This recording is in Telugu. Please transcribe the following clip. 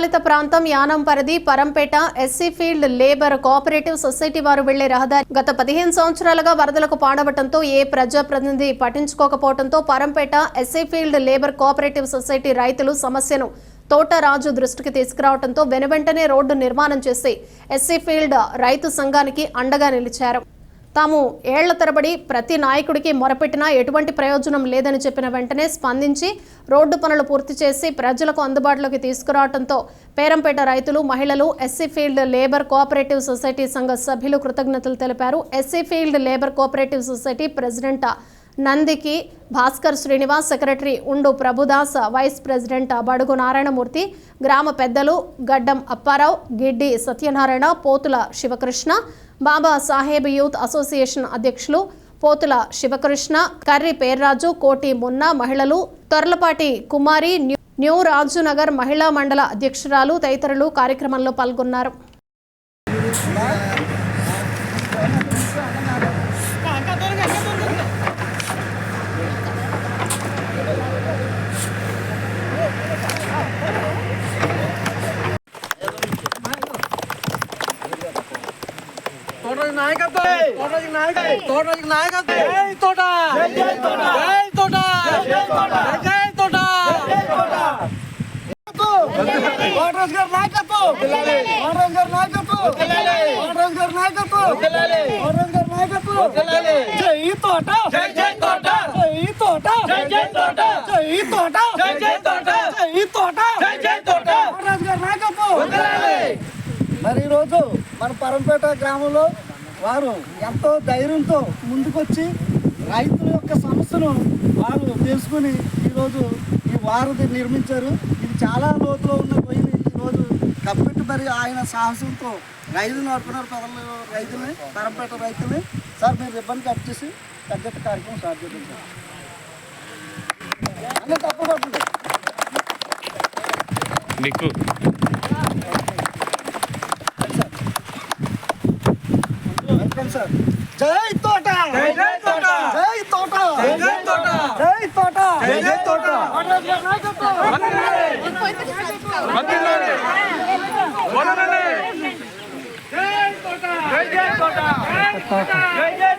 పాలిత ప్రాంతం యానం పరిధి Parampeta SC field labour cooperative society వారు వెళ్ళే రహదారి గత పదిహేను సంవత్సరాలుగా వరదలకు పాడవటంతో ఏ ప్రజాప్రతినిధి పట్టించుకోకపోవడంతో Parampeta SC field labour cooperative society రైతులు సమస్యను తోటరాజు దృష్టికి తీసుకురావడంతో వెనువెంటనే రోడ్డు నిర్మాణం చేసి ఎస్సీ ఫీల్డ్ రైతు సంఘానికి అండగా నిలిచారు. తాము ఏళ్ళ తరబడి ప్రతి నాయకుడికి మొరపెట్టినా ఎటువంటి ప్రయోజనం లేదని చెప్పిన వెంటనే స్పందించి రోడ్డు పనులు పూర్తి చేసి ప్రజలకు అందుబాటులోకి తీసుకురావడంతో పేరంపేట రైతులు మహిళలు SC field labour cooperative society సంఘ సభ్యులు కృతజ్ఞతలు తెలిపారు. SC field labour cooperative society president Nandiki Bhaskar Srinivas secretary Undu Prabhudas vice president Badugu Narayanamurthy గ్రామ పెద్దలు గడ్డం అప్పారావు గిడ్డి సత్యనారాయణ పోతుల శివకృష్ణ బాబా సాహెబ్ యూత్ అసోసియేషన్ అధ్యక్షులు పోతుల శివకృష్ణ కర్రి పేర్రాజు కోటి మున్నా మహిళలు తొర్లపాటి కుమారి న్యూ న్యూ రాజునగర్ మహిళా మండల అధ్యక్షురాలు తదితరులు కార్యక్రమంలో పాల్గొన్నారు. తోటకి నాయకత్వం తోటకి నాయకత్వం తోటకి నాయకత్వం జై తోట జై తోట జై తోట జై తోట జై తోట కోటరాజు గారి నాయకత్వం కోటరాజు గారి నాయకత్వం కోటరాజు గారి నాయకత్వం కోటరాజు గారి నాయకత్వం జై తోట జై జై తోట జై తోట జై జై తోట జై తోట జై జై తోట జై తోట జై జై తోట కోటరాజు గారి నాయకత్వం మరి ఈరోజు మన పరంపేట గ్రామంలో వారు ఎంతో ధైర్యంతో ముందుకొచ్చి రైతుల యొక్క సమస్యను వారు తెలుసుకుని ఈరోజు ఈ వారధి నిర్మించారు. ఇది చాలా లోతులో ఉన్న పోయింది ఈరోజు కప్పెట్టి మరి ఆయన సాహసంతో రైతులు నడుపుతున్నారు ప్రజలు రైతుల్ని పరంపేట రైతుల్ని. సార్ మీరు రిబ్బన్ కట్ చేసి పెద్ద కార్యక్రమం స్టార్ట్ చేద్దాం సార్. అన్నీ తప్పకుండా మీకు వెల్కమ్ సార్ జై తోట జై జై తోట జై తోట జై జై తోట జై తోట జై జై తోట జై తోట జై జై తోట